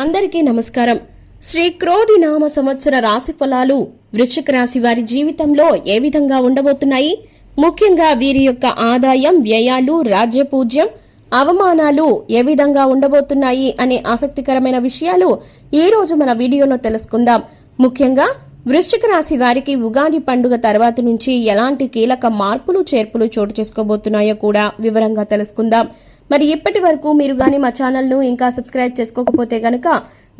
అందరికీ నమస్కారం. శ్రీ క్రోధి నామ సంవత్సర రాశి ఫలాలు వృశ్చిక రాశి వారి జీవితంలో ఏ విధంగా ఉండబోతున్నాయి? ముఖ్యంగా వీరి యొక్క ఆదాయం వ్యయాలు రాజ్యపూజ్యం అవమానాలు ఏ విధంగా ఉండబోతున్నాయి అనే ఆసక్తికరమైన విషయాలు ఈ రోజు మన వీడియోలో తెలుసుకుందాం. ముఖ్యంగా వృశ్చిక రాశి వారికి ఉగాది పండుగ తర్వాత నుంచి ఎలాంటి కీలక మార్పులు చేర్పులు చోటు చేసుకోబోతున్నాయో కూడా వివరంగా తెలుసుకుందాం. మరి ఇప్పటి వరకు మీరు గాని మా ఛానల్ను ఇంకా సబ్స్క్రైబ్ చేసుకోకపోతే గనక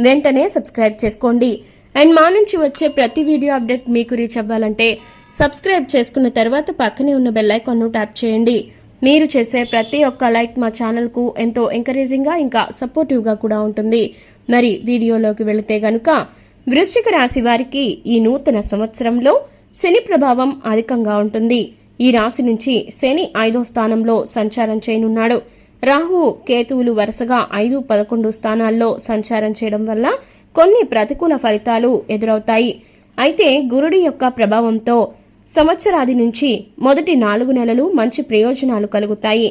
వెంటనే సబ్స్క్రైబ్ చేసుకోండి. అండ్ మా నుంచి వచ్చే ప్రతి వీడియో అప్డేట్ మీకు రీచ్ అవ్వాలంటే సబ్స్క్రైబ్ చేసుకున్న తర్వాత పక్కనే ఉన్న బెల్ ఐకాన్ను ట్యాప్ చేయండి. మీరు చేసే ప్రతి ఒక్క లైక్ మా ఛానల్కు ఎంతో ఎంకరేజింగ్గా ఇంకా సపోర్టివ్గా కూడా ఉంటుంది. మరి వీడియోలోకి వెళితే గనుక వృశ్చిక రాశి వారికి ఈ నూతన సంవత్సరంలో శని ప్రభావం అధికంగా ఉంటుంది. ఈ రాశి నుంచి శని ఐదో స్థానంలో సంచారం చేయనున్నాడు. రాహు కేతువులు వరుసగా ఐదు పదకొండు స్థానాల్లో సంచారం చేయడం వల్ల కొన్ని ప్రతికూల ఫలితాలు ఎదురవుతాయి. అయితే గురుడి యొక్క ప్రభావంతో సంవత్సరాది నుంచి మొదటి నాలుగు నెలలు మంచి ప్రయోజనాలు కలుగుతాయి.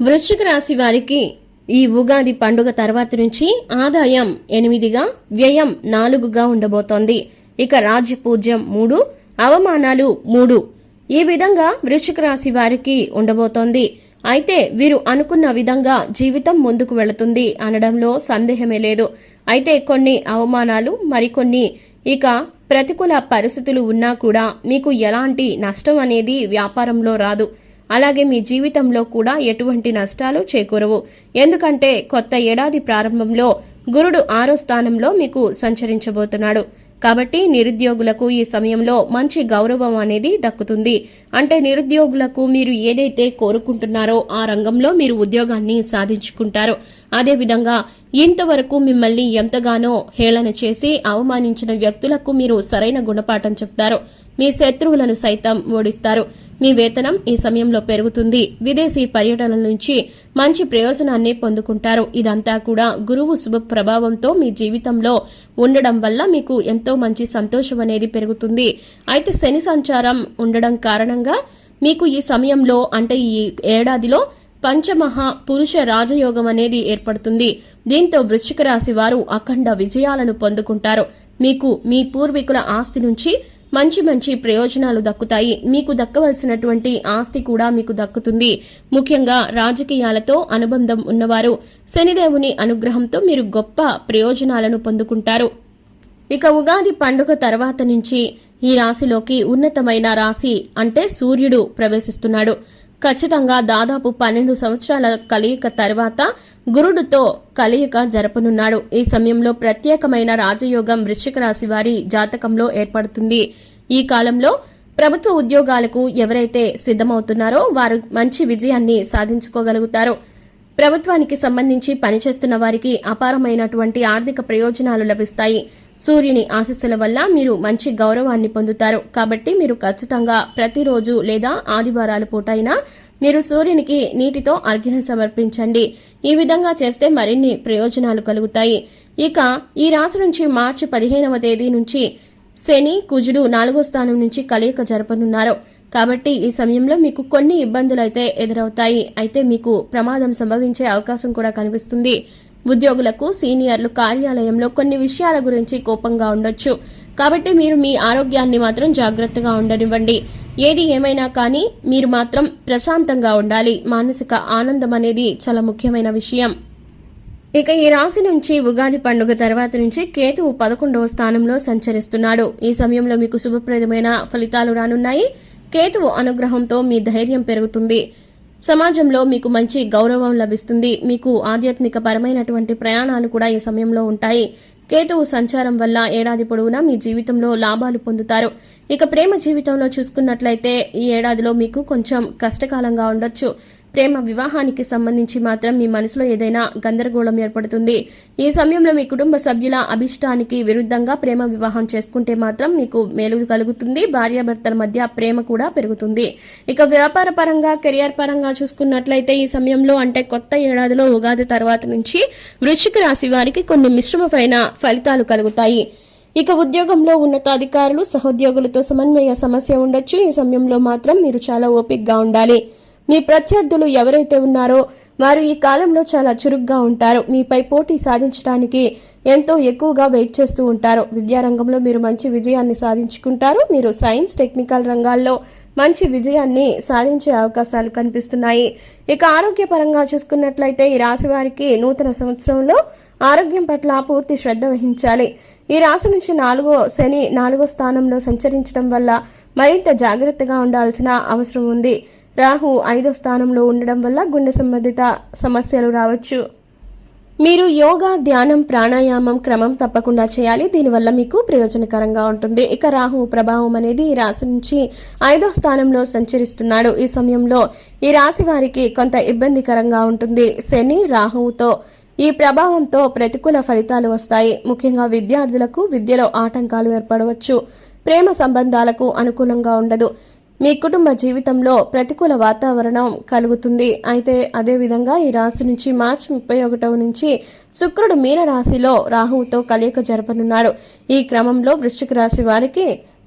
వృశ్చిక రాశి వారికి ఈ ఉగాది పండుగ తర్వాత నుంచి ఆదాయం ఎనిమిదిగా వ్యయం నాలుగుగా ఉండబోతోంది. ఇక రాజపూజ్యం మూడు అవమానాలు మూడు. ఈ విధంగా వృశ్చిక రాశి వారికి ఉండబోతోంది. అయితే వీరు అనుకున్న విధంగా జీవితం ముందుకు వెళుతుంది అనడంలో సందేహమే లేదు. అయితే కొన్ని అవమానాలు మరికొన్ని. ఇక ప్రతికూల పరిస్థితులు ఉన్నా కూడా మీకు ఎలాంటి నష్టం అనేది వ్యాపారంలో రాదు. అలాగే మీ జీవితంలో కూడా ఎటువంటి నష్టాలు చేకూరవు. ఎందుకంటే కొత్త ఏడాది ప్రారంభంలో గురుడు ఆరో స్థానంలో మీకు సంచరించబోతున్నాడు. కాబట్టి నిరుద్యోగులకు ఈ సమయంలో మంచి గౌరవం అనేది దక్కుతుంది. అంటే నిరుద్యోగులకు మీరు ఏదైతే కోరుకుంటున్నారో ఆ రంగంలో మీరు ఉద్యోగాన్ని సాధించుకుంటారు. అదేవిధంగా ఇంతవరకు మిమ్మల్ని ఎంతగానో హేళన చేసి అవమానించిన వ్యక్తులకు మీరు సరైన గుణపాఠం చెప్తారు. మీ శత్రువులను సైతం ఓడిస్తారు. మీ వేతనం ఈ సమయంలో పెరుగుతుంది. విదేశీ పర్యటనల నుంచి మంచి ప్రయోజనాన్ని పొందుకుంటారు. ఇదంతా కూడా గురువు శుభ ప్రభావంతో మీ జీవితంలో ఉండడం వల్ల మీకు ఎంతో మంచి సంతోషం అనేది పెరుగుతుంది. అయితే శని సంచారం ఉండడం కారణంగా మీకు ఈ సమయంలో అంటే ఈ ఏడాదిలో పంచమహా పురుష రాజయోగం అనేది ఏర్పడుతుంది. దీంతో వృశ్చిక రాశి వారు అఖండ విజయాలను పొందుకుంటారు. మీకు మీ పూర్వీకుల ఆస్తి నుంచి మంచి మంచి ప్రయోజనాలు దక్కుతాయి. మీకు దక్కవలసినటువంటి ఆస్తి కూడా మీకు దక్కుతుంది. ముఖ్యంగా రాజకీయాలతో అనుబంధం ఉన్నవారు శనిదేవుని అనుగ్రహంతో మీరు గొప్ప ప్రయోజనాలను పొందుకుంటారు. ఇక ఉగాది పండుగ తర్వాత నుంచి ఈ రాశిలోకి ఉన్నతమైన రాశి అంటే సూర్యుడు ప్రవేశిస్తున్నాడు. ఖచ్చితంగా దాదాపు పన్నెండు సంవత్సరాల కలయిక తర్వాత గురుడుతో కలయిక జరపనున్నాడు. ఈ సమయంలో ప్రత్యేకమైన రాజయోగం వృశ్చిక రాశి వారి జాతకంలో ఏర్పడుతుంది. ఈ కాలంలో ప్రభుత్వ ఉద్యోగాలకు ఎవరైతే సిద్ధమవుతున్నారో వారు మంచి విజయాన్ని సాధించుకోగలుగుతారు. ప్రభుత్వానికి సంబంధించి పనిచేస్తున్న వారికి అపారమైనటువంటి ఆర్థిక ప్రయోజనాలు లభిస్తాయి. సూర్యుని ఆశీస్సుల వల్ల మీరు మంచి గౌరవాన్ని పొందుతారు. కాబట్టి మీరు ఖచ్చితంగా ప్రతిరోజు లేదా ఆదివారాల పూటైనా మీరు సూర్యునికి నీటితో అర్ఘ్యం సమర్పించండి. ఈ విధంగా చేస్తే మరిన్ని ప్రయోజనాలు కలుగుతాయి. ఇక ఈ రాశి నుంచి మార్చి పదిహేనవ తేదీ నుంచి శని కుజుడు నాలుగో స్థానం నుంచి కలయిక జరపనున్నారు. కాబట్టి ఈ సమయంలో మీకు కొన్ని ఇబ్బందులు అయితే ఎదురవుతాయి. అయితే మీకు ప్రమాదం సంభవించే అవకాశం కూడా కనిపిస్తుంది. ఉద్యోగులకు సీనియర్లు కార్యాలయంలో కొన్ని విషయాల గురించి కోపంగా ఉండొచ్చు. కాబట్టి మీరు మీ ఆరోగ్యాన్ని మాత్రం జాగ్రత్తగా ఉండనివ్వండి. ఏది ఏమైనా కానీ మీరు మాత్రం ప్రశాంతంగా ఉండాలి. మానసిక ఆనందం అనేది చాలా ముఖ్యమైన విషయం. ఇక ఈ రాశి నుంచి ఉగాది పండుగ తర్వాత నుంచి కేతువు పదకొండవ స్థానంలో సంచరిస్తున్నాడు. ఈ సమయంలో మీకు శుభప్రదమైన ఫలితాలు రానున్నాయి. కేతువు అనుగ్రహంతో మీ ధైర్యం పెరుగుతుంది. సమాజంలో మీకు మంచి గౌరవం లభిస్తుంది. మీకు ఆధ్యాత్మిక పరమైనటువంటి ప్రయాణాలు కూడా ఈ సమయంలో ఉంటాయి. కేతువు సంచారం వల్ల ఏడాది పొడవునా మీ జీవితంలో లాభాలు పొందుతారు. ఇక ప్రేమ జీవితంలో చూసుకున్నట్లయితే ఈ ఏడాదిలో మీకు కొంచెం కష్టకాలంగా ఉండొచ్చు. ప్రేమ వివాహానికి సంబంధించి మాత్రం మీ మనసులో ఏదైనా గందరగోళం ఏర్పడుతుంది. ఈ సమయంలో మీ కుటుంబ సభ్యుల అభిష్టానికి విరుద్ధంగా ప్రేమ వివాహం చేసుకుంటే మాత్రం మీకు మేలు కలుగుతుంది. భార్యాభర్తల మధ్య ప్రేమ కూడా పెరుగుతుంది. ఇక వ్యాపార పరంగా కెరియర్ పరంగా చూసుకున్నట్లయితే ఈ సమయంలో అంటే కొత్త ఏడాదిలో ఉగాది తర్వాత నుంచి వృశ్చిక రాశి వారికి కొన్ని మిశ్రమమైన ఫలితాలు కలుగుతాయి. ఇక ఉద్యోగంలో ఉన్నతాధికారులు సహోద్యోగులతో సమన్వయ సమస్య ఉండొచ్చు. ఈ సమయంలో మాత్రం మీరు చాలా ఓపిక్గా ఉండాలి. మీ ప్రత్యర్థులు ఎవరైతే ఉన్నారో వారు ఈ కాలంలో చాలా చురుగ్గా ఉంటారు. మీపై పోటీ సాధించడానికి ఎంతో ఎక్కువగా వెయిట్ చేస్తూ ఉంటారు. విద్యారంగంలో మీరు మంచి విజయాన్ని సాధించుకుంటారు. మీరు సైన్స్ టెక్నికల్ రంగాల్లో మంచి విజయాన్ని సాధించే అవకాశాలు కనిపిస్తున్నాయి. ఇక ఆరోగ్యపరంగా చూసుకున్నట్లయితే ఈ రాశి వారికి నూతన సంవత్సరంలో ఆరోగ్యం పట్ల పూర్తి శ్రద్ధ వహించాలి. ఈ రాశి నుంచి నాలుగో శని నాలుగో స్థానంలో సంచరించడం వల్ల మరింత జాగ్రత్తగా ఉండాల్సిన అవసరం ఉంది. రాహు ఐదో స్థానంలో ఉండడం వల్ల గుండె సంబంధిత సమస్యలు రావచ్చు. మీరు యోగా ధ్యానం ప్రాణాయామం క్రమం తప్పకుండా చేయాలి. దీనివల్ల మీకు ప్రయోజనకరంగా ఉంటుంది. ఇక రాహు ప్రభావం అనేది ఈ రాశి నుంచి ఐదో స్థానంలో సంచరిస్తున్నాడు. ఈ సమయంలో ఈ రాశి వారికి కొంత ఇబ్బందికరంగా ఉంటుంది. శని రాహువుతో ఈ ప్రభావంతో ప్రతికూల ఫలితాలు వస్తాయి. ముఖ్యంగా విద్యార్థులకు విద్యలో ఆటంకాలు ఏర్పడవచ్చు. ప్రేమ సంబంధాలకు అనుకూలంగా ఉండదు. మీ కుటుంబ జీవితంలో ప్రతికూల వాతావరణం కలుగుతుంది. అయితే అదేవిధంగా ఈ రాశి నుంచి మార్చి ముప్పై ఒకటవ నుంచి శుక్రుడు మీన రాశిలో రాహువుతో కలయిక జరపనున్నాడు. ఈ క్రమంలో వృశ్చిక రాశి వారికి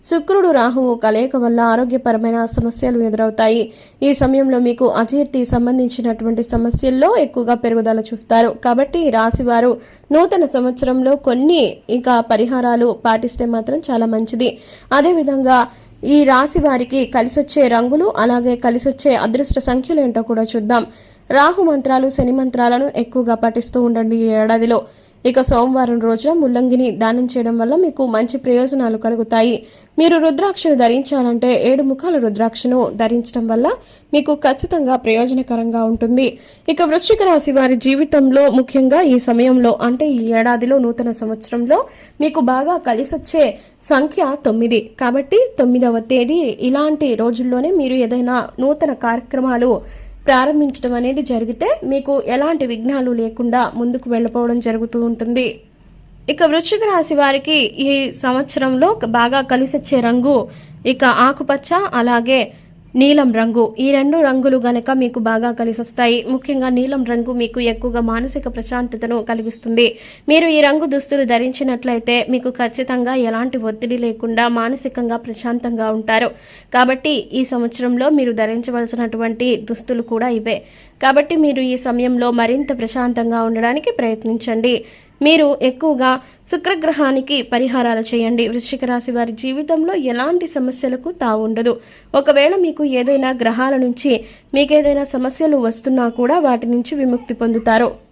శుక్రుడు రాహువు కలయిక వల్ల ఆరోగ్యపరమైన సమస్యలు ఎదురవుతాయి. ఈ సమయంలో మీకు అజీర్తి సంబంధించినటువంటి సమస్యల్లో ఎక్కువగా పెరుగుదల చూస్తారు. కాబట్టి ఈ రాశి వారు నూతన సంవత్సరంలో కొన్ని ఇంకా పరిహారాలు పాటిస్తే మాత్రం చాలా మంచిది. అదేవిధంగా ఈ రాశి వారికి కలిసొచ్చే రంగులు అలాగే కలిసొచ్చే అదృష్ట సంఖ్యలు ఏంటో కూడా చూద్దాం. రాహు మంత్రాలు శని మంత్రాలను ఎక్కువగా పఠిస్తూ ఉండండి ఈ ఏడాదిలో. ఇక సోమవారం రోజున ముల్లంగిని దానం చేయడం వల్ల మీకు మంచి ప్రయోజనాలు కలుగుతాయి. మీరు రుద్రాక్షను ధరించాలంటే ఏడు ముఖాల రుద్రాక్షను ధరించడం వల్ల మీకు ఖచ్చితంగా ప్రయోజనకరంగా ఉంటుంది. ఇక వృశ్చిక రాశి వారి జీవితంలో ముఖ్యంగా ఈ సమయంలో అంటే ఈ ఏడాదిలో నూతన సంవత్సరంలో మీకు బాగా కలిసొచ్చే సంఖ్య తొమ్మిది. కాబట్టి తొమ్మిదవ తేదీ ఇలాంటి రోజుల్లోనే మీరు ఏదైనా నూతన కార్యక్రమాలు ప్రారంభించడం అనేది జరిగితే మీకు ఎలాంటి విఘ్నాలు లేకుండా ముందుకు వెళ్ళిపోవడం జరుగుతూ ఉంటుంది. ఇక వృశ్చిక రాశి వారికి ఈ సంవత్సరంలో బాగా కలిసొచ్చే రంగు ఇక ఆకుపచ్చ అలాగే నీలం రంగు. ఈ రెండు రంగులు గనక మీకు బాగా కలిసొస్తాయి. ముఖ్యంగా నీలం రంగు మీకు ఎక్కువగా మానసిక ప్రశాంతతను కలిగిస్తుంది. మీరు ఈ రంగు దుస్తులు ధరించినట్లయితే మీకు ఖచ్చితంగా ఎలాంటి ఒత్తిడి లేకుండా మానసికంగా ప్రశాంతంగా ఉంటారు. కాబట్టి ఈ సంవత్సరంలో మీరు ధరించవలసినటువంటి దుస్తులు కూడా ఇవే. కాబట్టి మీరు ఈ సమయంలో మరింత ప్రశాంతంగా ఉండడానికి ప్రయత్నించండి. మీరు ఎక్కువగా శుక్రగ్రహానికి పరిహారాలు చేయండి. వృశ్చిక రాశి వారి జీవితంలో ఎలాంటి సమస్యలకు తావుండదు ఒకవేళ మీకు ఏదైనా గ్రహాల నుంచి మీకు ఏదైనా సమస్యలు వస్తున్నా కూడా వాటి నుంచి విముక్తి పొందుతారు.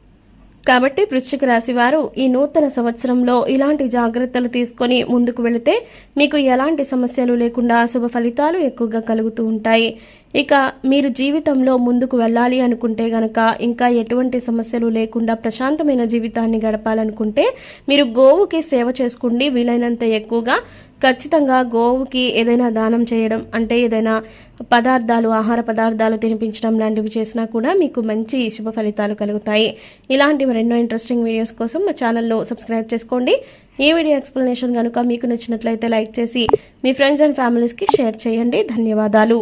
కాబట్టి వృశ్చిక రాశి వారు ఈ నూతన సంవత్సరంలో ఇలాంటి జాగ్రత్తలు తీసుకొని ముందుకు వెళితే మీకు ఎలాంటి సమస్యలు లేకుండా శుభ ఫలితాలు ఎక్కువగా కలుగుతూ ఉంటాయి. ఇక మీరు జీవితంలో ముందుకు వెళ్ళాలి అనుకుంటే గనక ఇంకా ఎటువంటి సమస్యలు లేకుండా ప్రశాంతమైన జీవితాన్ని గడపాలనుకుంటే మీరు గోవుకి సేవ చేసుకోండి. వీలైనంత ఎక్కువగా ఖచ్చితంగా గోవుకి ఏదైనా దానం చేయడం అంటే ఏదైనా పదార్థాలు ఆహార పదార్థాలు తినిపించడం లాంటివి చేసినా కూడా మీకు మంచి శుభ ఫలితాలు కలుగుతాయి. ఇలాంటి మరెన్నో ఇంట్రెస్టింగ్ వీడియోస్ కోసం మా ఛానల్లో సబ్స్క్రైబ్ చేసుకోండి. ఈ వీడియో ఎక్స్ప్లెనేషన్ కనుక మీకు నచ్చినట్లయితే లైక్ చేసి మీ ఫ్రెండ్స్ అండ్ ఫ్యామిలీస్కి షేర్ చేయండి. ధన్యవాదాలు.